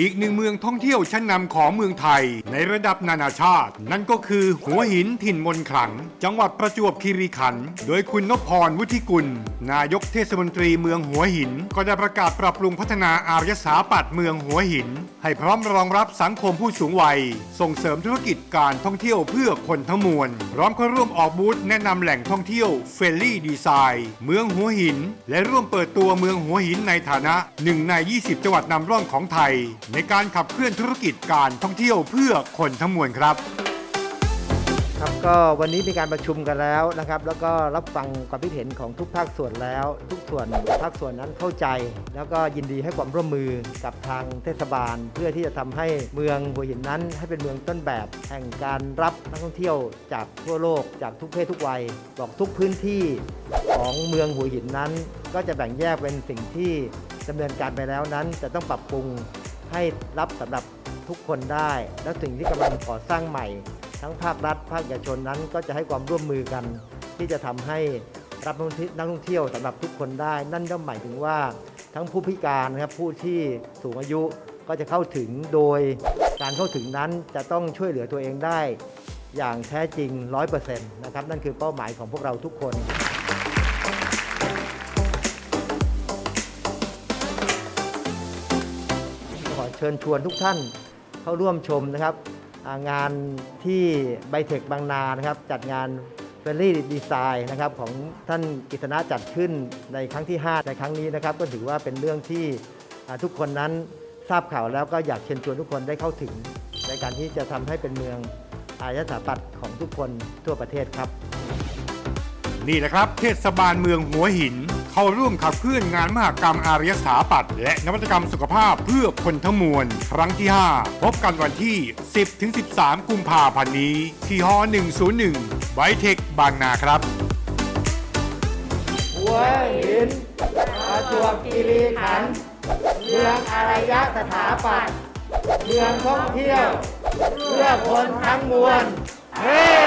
อีกหนึ่งเมืองท่องเที่ยวชั้นนำของเมืองไทย ในระดับนานาชาติ นั่นก็คือหัวหินถิ่นมนขลัง จังหวัดประจวบคีรีขันธ์โดยคุณนพพรวุฒิกุล นายกเทศมนตรีเมืองหัวหิน ก็ได้ประกาศปรับปรุงพัฒนาอารยสถาปัตย์เมืองหัวหิน ให้พร้อมรองรับสังคมผู้สูงวัย ส่งเสริมธุรกิจการท่องเที่ยวเพื่อคนทั้งมวลพร้อมเข้าร่วมออกบูธแนะนำแหล่งท่องเที่ยวเฟลลี่ดีไซน์เมืองหัวหิน และร่วมเปิดตัวเมืองหัวหินในฐานะหนึ่งใน 20 จังหวัดนำร่องของไทยในการขับเคลื่อนธุรกิจการท่องเที่ยวเพื่อคนทั้งมวลครับ ครับก็วันนี้มีการประชุมกันแล้วนะครับ แล้วก็รับฟังความคิดเห็นของทุกภาคส่วนแล้ว ทุกส่วนภาคส่วนนั้นเข้าใจ แล้วก็ยินดีให้ความร่วมมือกับทางเทศบาล เพื่อที่จะทำให้เมืองหัวหินนั้น ให้เป็นเมืองต้นแบบ แห่งการรับนักท่องเที่ยวจากทั่วโลกจากทุกเพศทุกวัยบอกทุกพื้นที่ของเมืองหัวหินนั้น ก็จะแบ่งแยกเป็นสิ่งที่ดำเนินการไปแล้วนั้นจะต้องปรับปรุง ให้รับสำหรับทุกคนได้ แล้วสิ่งที่กำลังก่อสร้างใหม่ ทั้งภาครัฐ ภาคเอกชนนั้นก็จะให้ความร่วมมือกัน ที่จะทำให้รับนักท่องเที่ยวนักท่องเที่ยวสำหรับทุกคนได้ นั่นก็หมายถึงว่าทั้งผู้พิการนะครับผู้ที่สูงอายุก็จะเข้าถึงโดยการเข้าถึงนั้นจะต้องช่วยเหลือตัวเองได้ อย่างแท้จริง 100%นะครับนั่นคือเป้าหมายของพวกเราทุกคน เชิญชวนทุกท่านเข้าร่วมชมนะครับ งานที่ไบเทคบางนานะครับจัดงานเฟรนลี่ดีไซน์นะครับของท่านกิตนะจัดขึ้นในครั้งที่ 5 ในครั้งนี้นะครับ ก็ถือว่าเป็นเรื่องที่ทุกคนนั้นทราบข่าวแล้วก็อยากเชิญชวนทุกคนได้เข้าถึง ในการที่จะทำให้เป็นเมืองอารยสถาปัตย์ของทุกคนทั่วประเทศครับ นี่แหละครับ เทศบาลเมืองหัวหิน เข้าร่วมขับเคลื่อนงานมหกรรมอารยสถาปัตย์และนวัตกรรมสุขภาพเพื่อคนทั้งมวล ครั้งที่ 5 พบกันวันที่ 10-13 กุมภาพันธ์นี้ ที่ฮ101ไบเทคบางนาครับหัวหินประจวบคีรีขันธ์เมืองอารยสถาปัตย์เมืองท่องเที่ยว เพื่อคนทั้งมวล เฮ้